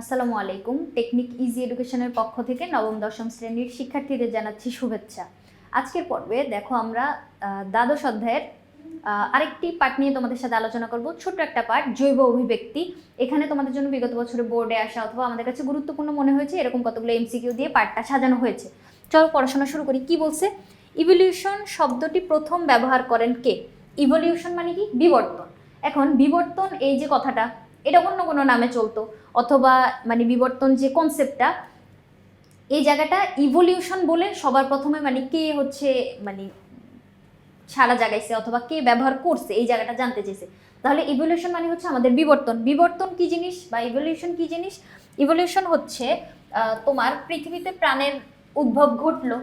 আসসালামু আলাইকুম। Technique easy এডুকেশনের পক্ষ থেকে নবম, দশম শ্রেণির শিক্ষার্থীদের জানাচ্ছি শুভেচ্ছা। আজকের পর্বে দেখো আমরা দ্বাদশ অধ্যায়ের আরেকটি পাঠ নিয়ে তোমাদের সাথে আলোচনা করব। ছোট্ট একটা পাঠ, জৈব অভিব্যক্তি। এখানে তোমাদের জন্য বিগত বছরে বোর্ডে আসা অথবা আমাদের কাছে গুরুত্বপূর্ণ মনে হয়েছে, এরকম কতগুলো এমসিকিউ দিয়ে পাঠটা সাজানো হয়েছে। চলো পড়াশোনা শুরু করি। কি বলছে? ইভলিউশন শব্দটি প্রথম ব্যবহার করেন কে? ইভলিউশন মানে কি? বিবর্তন। এখন বিবর্তন এই যে কথাটা, এটা অন্য কোনো নামে চলতো। অথবা মানে বিবর্তন যে কনসেপ্টটা এই জায়গাটা ইভলিউশন বলে সবার প্রথমে মানে কে হচ্ছে মানে সারা জাগাইছে অথবা কে ব্যবহার করছে, এই জায়গাটা জানতে চেয়েছে তাহলে ইভলিউশন মানে হচ্ছে আমাদের বিবর্তন। বিবর্তন কি জিনিস বা ইভলিউশন কি জিনিস? ইভলিউশন হচ্ছে তোমার পৃথিবীতে প্রাণের উদ্ভব ঘটলো,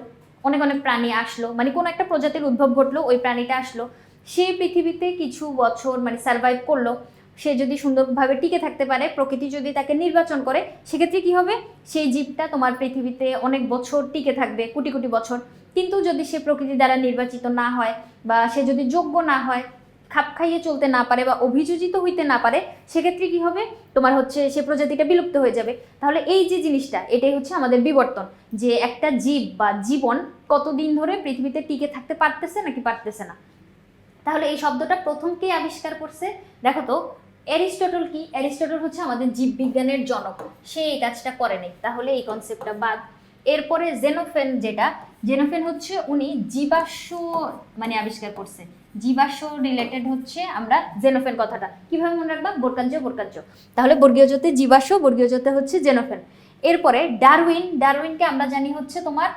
অনেক অনেক প্রাণী আসলো মানে কোনো একটা প্রজাতির উদ্ভব ঘটলো, ওই প্রাণীটা আসলো। সে পৃথিবীতে কিছু বছর মানে সার্ভাইভ করল। সে যদি সুন্দরভাবে টিকে থাকতে পারে, প্রকৃতি যদি তাকে নির্বাচন করে, সেক্ষেত্রে কি হবে? সেই জীবটা তোমার পৃথিবীতে অনেক বছর টিকে থাকবে, কোটি কোটি বছর। কিন্তু যদি সে প্রকৃতি দ্বারা নির্বাচিত না হয় বা সে যদি যোগ্য না হয়, খাপ খাইয়ে চলতে না পারে বা অভিযোজিত হইতে না পারে, সেক্ষেত্রে কি হবে? তোমার হচ্ছে সে প্রজাতিটা বিলুপ্ত হয়ে যাবে। তাহলে এই যে জিনিসটা, এটাই হচ্ছে আমাদের বিবর্তন, যে একটা জীব বা জীবন কতদিন ধরে পৃথিবীতে টিকে থাকতে পারতেছে নাকি পারতেছে না? তাহলে এই শব্দটা প্রথম কে আবিষ্কার করছে? দেখো তো অ্যারিস্টটল কি? অ্যারিস্টটল হচ্ছে আমাদের জীববিজ্ঞানের জনক। সে এই কাজটা করেনি তাহলে এই কনসেপ্টটা বাদ। এরপরে জেনোফেন যেটা জেনোফেন হচ্ছে উনি জীবাশ্ম মানে আবিষ্কার করছে। জীবাশ্ম রিলেটেড হচ্ছে আমরা জেনোফেন কথাটা। কীভাবে মনে রাখবা? বোরকাঞ্জ বোরকাঞ্জ তাহলে বর্গীয় জোতে জীবাশ্ম, বর্গীয় জোতে হচ্ছে জেনোফেন এরপরে ডারউইন, ডারউইনকে আমরা জানি হচ্ছে তোমার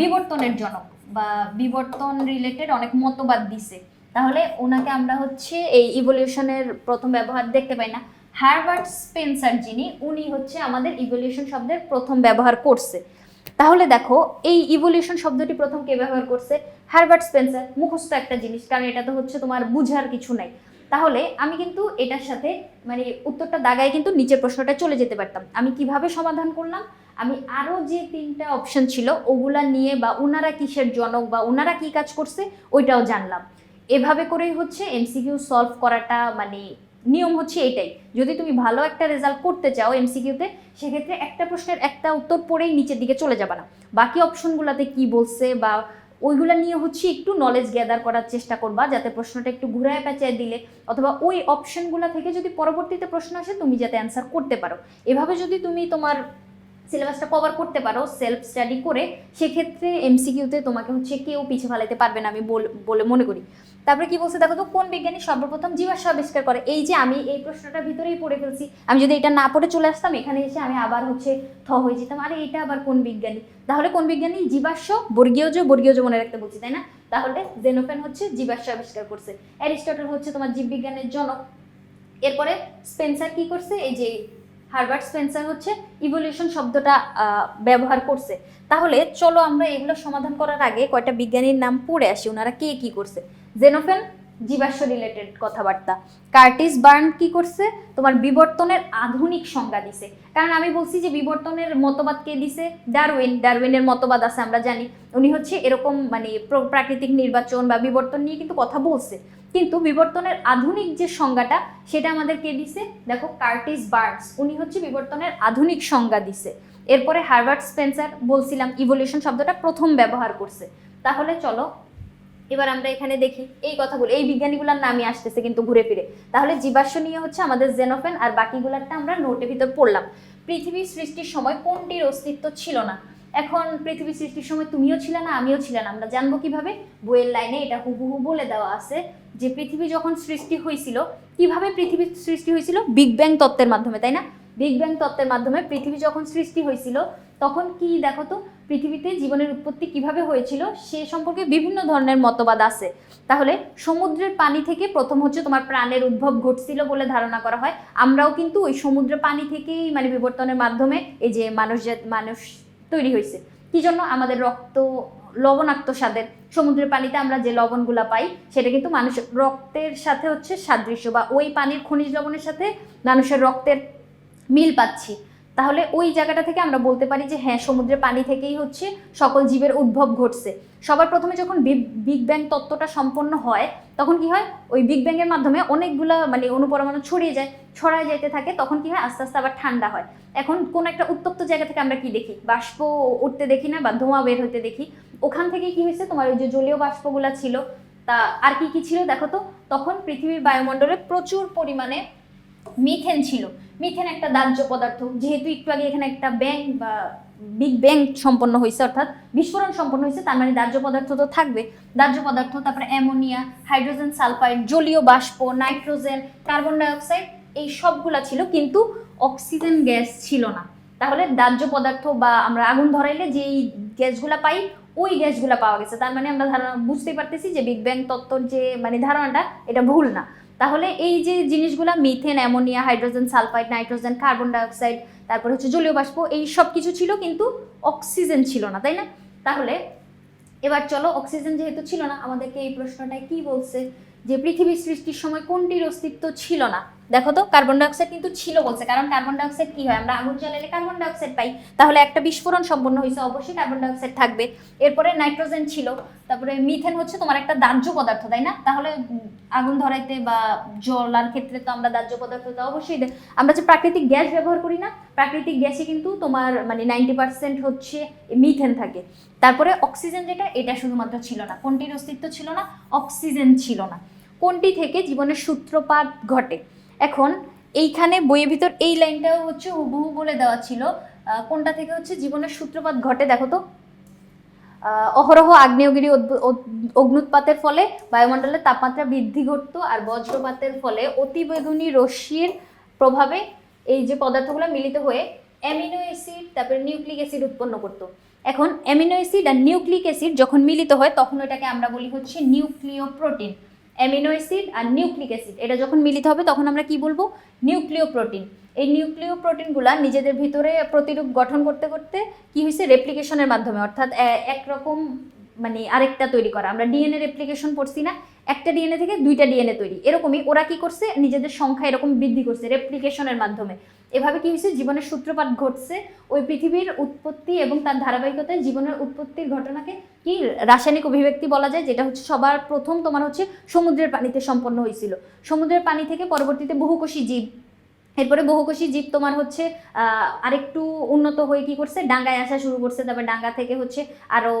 বিবর্তনের জনক বা বিবর্তন রিলেটেড অনেক মতবাদ দিছে। তাহলে ওনাকে আমরা হচ্ছে এই ইভলিউশনের প্রথম ব্যবহার দেখতে পাই না। হারবার্ট স্পেন্সার যিনি, উনি হচ্ছে আমাদের ইভলিউশন শব্দের প্রথম ব্যবহার করছে। তাহলে দেখো, এই ইভলিউশন শব্দটি প্রথম কে ব্যবহার করছে? হারবার্ট স্পেন্সার, মুখস্থ একটা জিনিস, কারণ এটা তো হচ্ছে তোমার বুঝার কিছু নাই। তাহলে আমি কিন্তু এটার সাথে মানে উত্তরটা দাগায় কিন্তু নিচের প্রশ্নটা চলে যেতে পারতাম। আমি কীভাবে সমাধান করলাম? আমি আরও যে তিনটা অপশন ছিল, ওগুলা নিয়ে বা ওনারা কিসের জনক বা ওনারা কি কাজ করছে, ওইটাও জানলাম। এভাবে করেই হচ্ছে এমসিকিউ সলভ করাটা মানে নিয়ম হচ্ছে এটাই। যদি তুমি ভালো একটা রেজাল্ট করতে চাও এমসিকিউতে সেক্ষেত্রে একটা প্রশ্নের একটা উত্তর পড়েই নিচের দিকে চলে যাবে না। বাকি অপশনগুলোতে কি বলছে বা ওইগুলা নিয়ে হচ্ছে একটু নলেজ গ্যাদার করার চেষ্টা করবা, যাতে প্রশ্নটা একটু ঘুরায় পেঁচায় দিলে। অথবা ওই অপশনগুলো থেকে যদি পরবর্তীতে প্রশ্ন আসে, তুমি যাতে অ্যান্সার করতে পারো। এভাবে যদি তুমি তোমার সিলেবাসটা কভার করতে পারো সেলফ স্টাডি করে, সেক্ষেত্রে এমসিকিউতে তোমাকে হচ্ছে কেউ পিছিয়ে ফেলাতে পারবে না, আমি বলে মনে করি। তারপরে কি বলছে দেখো তো, কোন বিজ্ঞানী সর্বপ্রথম জীবাশ্ম আবিষ্কার করে? এই যে আমি এই প্রশ্নটার ভিতরেই পড়ে ফেলছি। আমি যদি এটা না পড়ে চলে আসতাম, এখানে এসে আমি আবার হচ্ছে থ হয়ে যেতাম। আরে, এটা আবার কোন বিজ্ঞানী? তাহলে কোন বিজ্ঞানী? জীবাশ্ম বর্গীয়জ বর্গীয়জ মনে রাখতে বলছি, তাই না? তাহলে জেনোফেন হচ্ছে জীবাশ্ম আবিষ্কার করছে। অ্যারিস্টটল হচ্ছে তোমার জীববিজ্ঞানের জনক। এরপরে স্পেন্সার কি করছে? এই যে হারবার্ট স্পেন্সার হচ্ছে ইভলিউশন শব্দটা ব্যবহার করছে। তাহলে চলো আমরা এগুলো সমাধান করার আগে কয়টা বিজ্ঞানীর নাম পড়ে আসি, ওনারা কে কি করছে? জেনোফেন জীবাশ্ম রিলেটেড কথাবার্তা। কার্টিস বার্ন কি করছে? তোমার বিবর্তনের আধুনিক সংজ্ঞা দিছে। কারণ আমি বলছি যে বিবর্তনের মতবাদ কে দিছে? ডারউইন। ডারউইনের মতবাদ আছে, আমরা জানি। উনি হচ্ছে এরকম মানে প্র- প্রাকৃতিক নির্বাচন বা বিবর্তন নিয়ে কিন্তু কথা বলছে। কিন্তু বিবর্তনের আধুনিক যে সংজ্ঞাটা, সেটা আমাদের কে দিছে? দেখো, কার্টিস বার্নস। উনি হচ্ছে বিবর্তনের আধুনিক সংজ্ঞা দিছে। এরপরে হার্ভার্ড স্পেন্সার বলছিলাম ইভলিউশন শব্দটা প্রথম ব্যবহার করছে। তাহলে চলো এবার আমরা এখানে দেখি, এই কথাগুলো এই বিজ্ঞানীগুলোর নামই আসতেছে কিন্তু ঘুরে ফিরে। তাহলে জীবাশ্ম নিয়ে হচ্ছে আমাদের জেনোফেন আর বাকিগুলারটা আমরা নোটের ভিতর পড়লাম। পৃথিবী সৃষ্টির সময় কোনটির অস্তিত্ব ছিল না? এখন পৃথিবী সৃষ্টির সময় তুমিও ছিলে না, আমিও ছিলাম না। আমরা জানব কীভাবে? বইয়ের লাইনে এটা হুবহু বলে দেওয়া আছে যে পৃথিবী যখন সৃষ্টি হয়েছিল, কীভাবে পৃথিবীর সৃষ্টি হয়েছিল? বিগ ব্যাং তত্ত্বের মাধ্যমে, তাই না? বিগ ব্যাং তত্ত্বের মাধ্যমে পৃথিবী যখন সৃষ্টি হয়েছিল, তখন কি দেখো তো, পৃথিবীতে জীবনের উৎপত্তি কীভাবে হয়েছিল, সে সম্পর্কে বিভিন্ন ধরনের মতবাদ আছে। তাহলে সমুদ্রের পানি থেকে প্রথম হচ্ছে তোমার প্রাণের উদ্ভব ঘটছিল বলে ধারণা করা হয়। আমরাও কিন্তু ওই সমুদ্রের পানি থেকেই মানে বিবর্তনের মাধ্যমে এই যে মানুষ মানুষ তৈরি হয়েছে। কি জন্য? আমাদের রক্ত, লবণাক্ত স্বাদের। সমুদ্রের পানিতে আমরা যে লবণগুলা পাই, সেটা কিন্তু মানুষের রক্তের সাথে হচ্ছে সাদৃশ্য বা ওই পানির খনিজ লবণের সাথে মানুষের রক্তের মিল পাচ্ছি। তাহলে ওই জায়গাটা থেকে আমরা বলতে পারি যে হ্যাঁ সমুদ্রের পানি থেকেই হচ্ছে সকল জীবের উদ্ভব ঘটছে। সবার প্রথমে যখন বিগ ব্যাং তত্ত্বটা সম্পন্ন হয়, তখন কি হয়? ওই বিগ ব্যাং এর মাধ্যমে অনেকগুলা মানে অনুপরমাণু ছড়িয়ে যায়, ছড়ায় যেতে থাকে, তখন কি হয়? আস্তে আস্তে আবার ঠান্ডা হয়। এখন কোন একটা উত্তপ্ত জায়গা থেকে আমরা কি দেখি? বাষ্প উঠতে দেখি না বা ধোঁয়া বের হতে দেখি। ওখান থেকে কি হয়েছে? তোমার ওই যে জলীয় বাষ্পগুলা ছিল, তা আর কি কি ছিল? দেখো তো। তখন পৃথিবীর বায়ুমণ্ডলে প্রচুর পরিমাণে মিথেন ছিল। মিথেন একটা দাহ্য পদার্থ, যেহেতু একটু আগে এখানে একটা ব্যাং বা বিগ ব্যাং সম্পন্ন হয়েছে, অর্থাৎ বিস্ফোরণ সম্পন্ন হয়েছে, তার মানে দাহ্য পদার্থ তো থাকবে। দাহ্য পদার্থ, তারপরে অ্যামোনিয়া, হাইড্রোজেন সালফাইড, জলীয় বাষ্প, নাইট্রোজেন, কার্বন ডাইঅক্সাইড, এই সবগুলা ছিল, কিন্তু অক্সিজেন গ্যাস ছিল না। তাহলে দাহ্য পদার্থ বা আমরা আগুন ধরাইলে যেই গ্যাসগুলা পাই, ওই গ্যাসগুলা পাওয়া গেছে। তার মানে আমরা ধারণা, বুঝতেই পারতেছি যে বিগ ব্যাং তত্ত্বর যে মানে ধারণাটা, এটা ভুল না। তাহলে এই যে জিনিসগুলো methane ammonia hydrogen sulphide nitrogen carbon dioxide তারপর হচ্ছে জলীয় বাষ্প, এই সব কিছু ছিল কিন্তু অক্সিজেন ছিল না, তাই না? তাহলে এবার চলো অক্সিজেন যেহেতু ছিল না, আমাদেরকে এই প্রশ্নটায় কি বলছে? যে পৃথিবীর সৃষ্টির সময় কোনটির অস্তিত্ব ছিল না? দেখো তো কার্বন ডাইঅক্সাইড কিন্তু ছিল বলছে। কারণ কার্বন ডাইঅক্সাইড কি হয়? আমরা আগুন জ্বালালে কার্বন ডাইঅক্সাইড পাই। তাহলে একটা বিস্ফোরণ সম্পন্ন হয়েছে, অবশ্যই কার্বন ডাইঅক্সাইড থাকবে। এরপরে নাইট্রোজেন ছিল, তারপরে মিথেন হচ্ছে তোমার একটা দাহ্য পদার্থ, তাই না? তাহলে আগুন ধরাইতে বা জ্বলার ক্ষেত্রে তো আমরা দাহ্য পদার্থ তো অবশ্যই আমরা যে প্রাকৃতিক গ্যাস ব্যবহার করি না, প্রাকৃতিক গ্যাসে কিন্তু তোমার মানে নাইনটি পার্সেন্ট হচ্ছে মিথেন থাকে। তারপরে অক্সিজেন যেটা, এটা শুধুমাত্র ছিল না। কোনটির অস্তিত্ব ছিল না? অক্সিজেন ছিল না। কোনটি থেকে? জীবনের সূত্রপাত ঘটে। এখন এইখানে বইয়ের ভিতর এই লাইনটাও হচ্ছে হুবহু বলে দেওয়া ছিল। কোনটা থেকে হচ্ছে? জীবনের সূত্রপাত ঘটে, দেখো তো। অহরহ আগ্নেয়গিরি অগ্নুৎপাতের ফলে বায়ুমণ্ডলের তাপমাত্রা বৃদ্ধি ঘটতো আর বজ্রপাতের ফলে অতিবেগুনি রশ্মির প্রভাবে এই যে পদার্থগুলো মিলিত হয়ে অ্যামিনো অ্যাসিড, তারপরে নিউক্লিক অ্যাসিড উৎপন্ন করতো। এখন অ্যামিনো অ্যাসিড আর নিউক্লিক অ্যাসিড যখন মিলিত হয়, তখন এটাকে আমরা বলি হচ্ছে নিউক্লিয় প্রোটিন অ্যামিনো অ্যাসিড আর নিউক্লিক অ্যাসিড। এটা যখন মিলিত হবে, তখন আমরা কি বলব? নিউক্লিও প্রোটিন এই নিউক্লিও প্রোটিনগুলা নিজেদের ভিতরে প্রতিরূপ গঠন করতে করতে কি হয়েছে রেপ্লিকেশনের মাধ্যমে। অর্থাৎ একরকম মানে আরেকটা তৈরি করা। আমরা ডিএনএ রেপ্লিকেশন পড়ছি না। একটা ডিএনএ থেকে দুইটা ডিএনএ তৈরি। এরকমই ওরা কি করছে? নিজেদের সংখ্যা এরকম বৃদ্ধি করছে রেপ্লিকেশনের মাধ্যমে। এভাবে কি হয়েছে? জীবনের সূত্রপাত ঘটছে। ওই পৃথিবীর উৎপত্তি এবং তার ধারাবাহিকতায় জীবনের উৎপত্তির ঘটনাকে কি রাসায়নিক অভিব্যক্তি বলা যায়? যেটা হচ্ছে সবার প্রথম তোমার হচ্ছে সমুদ্রের পানিতে সম্পন্ন হয়েছিল। সমুদ্রের পানি থেকে পরবর্তীতে বহুকোষী জীব এরপরে বহুকোষী জীব তোমার হচ্ছে আরেকটু উন্নত হয়ে কি করছে? ডাঙ্গায় আসা শুরু করছে, তারপর ডাঙ্গা থেকে হচ্ছে আরও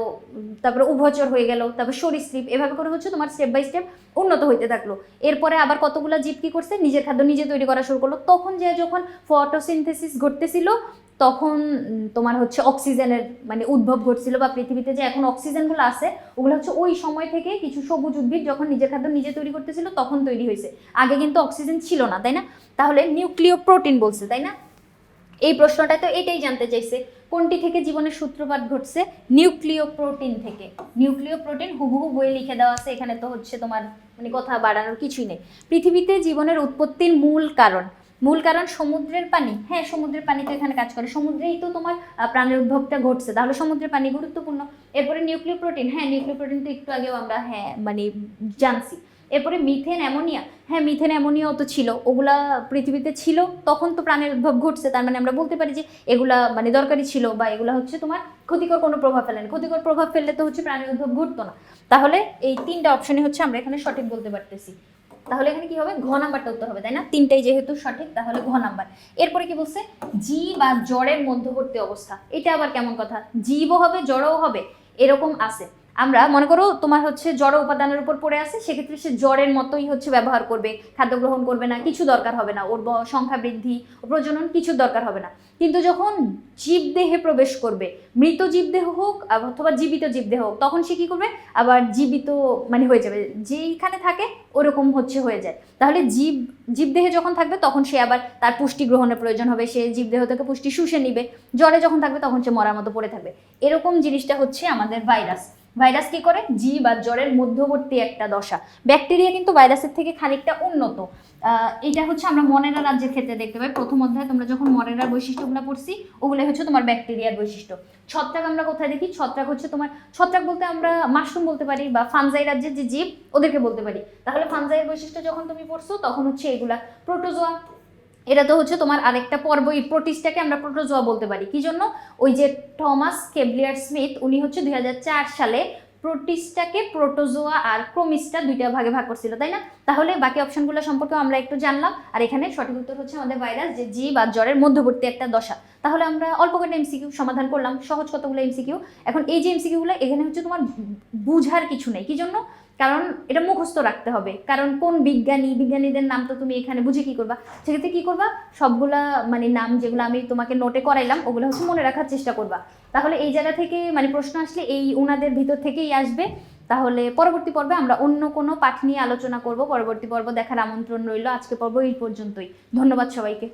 তারপরে উভচর হয়ে গেল, তারপর সরীসৃপ, এভাবে করে হচ্ছে তোমার স্টেপ বাই স্টেপ উন্নত হইতে থাকল। এরপরে আবার কতগুলো জীব কি করছে? নিজের খাদ্য নিজে তৈরি করা শুরু করল। তখন যে যখন ফটোসিনথেসিস ঘটতেছিল তখন তোমার হচ্ছে অক্সিজেনের মানে উদ্ভব ঘটছিল বা পৃথিবীতে যে এখন অক্সিজেনগুলো আছে, ওগুলো হচ্ছে ওই সময় থেকে কিছু সবুজ উদ্ভিদ যখন নিজের খাদ্য নিজে তৈরি করতেছিল তখন তৈরি হয়েছে। আগে কিন্তু অক্সিজেন ছিল না, তাই না? তাহলে নিউক্লিয় প্রোটিন বলছে, তাই না? এই প্রশ্নটা তো এটাই জানতে চাইছে, কোনটি থেকে জীবনের সূত্রপাত ঘটছে? নিউক্লিয় প্রোটিন থেকে। নিউক্লিয় প্রোটিন হুবহু বইয়ে লিখে দেওয়া আছে, এখানে তো হচ্ছে তোমার মানে কথা বাড়ানোর কিছুই নেই। পৃথিবীতে জীবনের উৎপত্তির মূল কারণ মূল কারণ সমুদ্রের পানি। হ্যাঁ সমুদ্রের পানি তো এখানে কাজ করে। সমুদ্রেই তো তোমার প্রাণের উদ্ভবটা ঘটছে। তাহলে সমুদ্রের পানি গুরুত্বপূর্ণ। এরপরে নিউক্লিয় প্রোটিন হ্যাঁ নিউক্লিয় প্রোটিন তো একটু আগেও আমরা হ্যাঁ মানে জানছি। এরপরে মিথেন অ্যামোনিয়া হ্যাঁ মিথেন অ্যামোনিয়াও তো ছিল। ওগুলা পৃথিবীতে ছিল। তখন তো প্রাণের উদ্ভব ঘটছে। তার মানে আমরা বলতে পারি যে এগুলা মানে দরকারি ছিল বা এগুলা হচ্ছে তোমার ক্ষতিকর কোনো প্রভাব ফেলে না। ক্ষতিকর প্রভাব ফেললে তো হচ্ছে প্রাণের উদ্ভব ঘটতো না। তাহলে এই তিনটা অপশনই হচ্ছে আমরা এখানে সঠিক বলতে পারতেছি। তাহলে এখানে কি হবে? ঘ নাম্বারটা উত্তর হবে, তাই না? তিনটাই যেহেতু সঠিক, তাহলে ঘ নাম্বার। এরপরে কি বলছে? জি বা জ্বরের মধ্যবর্তী অবস্থা। এটা আবার কেমন কথা? জীবও হবে, জ্বরও হবে, এরকম আছে। আমরা মনে করো তোমার হচ্ছে জড় উপাদানের উপর পড়ে আছে, সেক্ষেত্রে সে জ্বরের মতোই হচ্ছে ব্যবহার করবে, খাদ্য গ্রহণ করবে না, কিছু দরকার হবে না, ওর সংখ্যা বৃদ্ধি প্রজনন কিছু দরকার হবে না। কিন্তু যখন জীবদেহে প্রবেশ করবে, মৃত জীবদেহ হোক অথবা জীবিত জীবদেহ হোক, তখন সে কী করবে? আবার জীবিত মানে হয়ে যাবে, যেইখানে থাকে ওরকম হচ্ছে হয়ে যায়। তাহলে জীব জীবদেহে যখন থাকবে, তখন সে আবার তার পুষ্টি গ্রহণের প্রয়োজন হবে, সে জীবদেহ থেকে পুষ্টি শুষে নিবে। জ্বরে যখন থাকবে, তখন সে মরার মতো পড়ে থাকবে। এরকম জিনিসটা হচ্ছে আমাদের ভাইরাস। ভাইরাস কি করে? জীব আর জ্বরের মধ্যবর্তী একটা দশা। ব্যাকটেরিয়া কিন্তু ভাইরাসের থেকে খানিকটা উন্নত। এটা হচ্ছে আমরা মনেরা রাজ্যের ক্ষেত্রে দেখতে পাই। প্রথম অধ্যায়ে তোমরা যখন মনেরার বৈশিষ্ট্যগুলো পড়ছি, ওগুলো হচ্ছে তোমার ব্যাকটেরিয়ার বৈশিষ্ট্য। ছত্রাক আমরা কোথায় দেখি? ছত্রাক হচ্ছে তোমার, ছত্রাক বলতে আমরা মাশরুম বলতে পারি বা ফানজাই রাজ্যের যে জীব, ওদেরকে বলতে পারি। তাহলে ফানজাইয়ের বৈশিষ্ট্য যখন তুমি পড়ছো, তখন হচ্ছে এগুলা প্রোটোজোয়া এটা তো হচ্ছে তোমার আরেকটা পর্ব, এই প্রোটিসটাকে আমরা প্রোটোজোয়া বলতে পারি। কি জন্য? ওই যে থমাস কেবলিয়ার স্মিথ, উনি হচ্ছে দু হাজার চার সালে প্রোটিসটাকে প্রোটোজোয়া আর ক্রোমিসটা দুইটা ভাগে ভাগ করছিল, তাই না? তাহলে বাকি অপশনগুলো সম্পর্কে আমরা একটু জানলাম। আর এখানে সঠিক উত্তর হচ্ছে আমাদের ভাইরাস, যে জি বা জ্বরের মধ্যবর্তী একটা দশা। তাহলে আমরা অল্প কটা এমসিকিউ সমাধান করলাম, সহজ কতগুলো এমসিকিউ। এখন এই যে এমসিকিউগুলো, এখানে হচ্ছে তোমার বুঝার কিছু নেই। কি জন্য? কারণ এটা মুখস্থ রাখতে হবে। কারণ কোন বিজ্ঞানী, বিজ্ঞানীদের নাম তো তুমি এখানে বুঝে কি করবা? সেক্ষেত্রে কি করবা? সবগুলা মানে নাম যেগুলো আমি তোমাকে নোটে করাইলাম, ওগুলো হচ্ছে মনে রাখার চেষ্টা করবা। তাহলে এই জায়গা থেকে মানে প্রশ্ন আসলে এই ওনাদের ভিতর থেকেই আসবে। তাহলে পরবর্তী পর্বে আমরা অন্য কোনো পাঠ নিয়ে আলোচনা করব। পরবর্তী পর্ব দেখার আমন্ত্রণ রইল। আজকে পর্ব এই পর্যন্তই। ধন্যবাদ সবাইকে।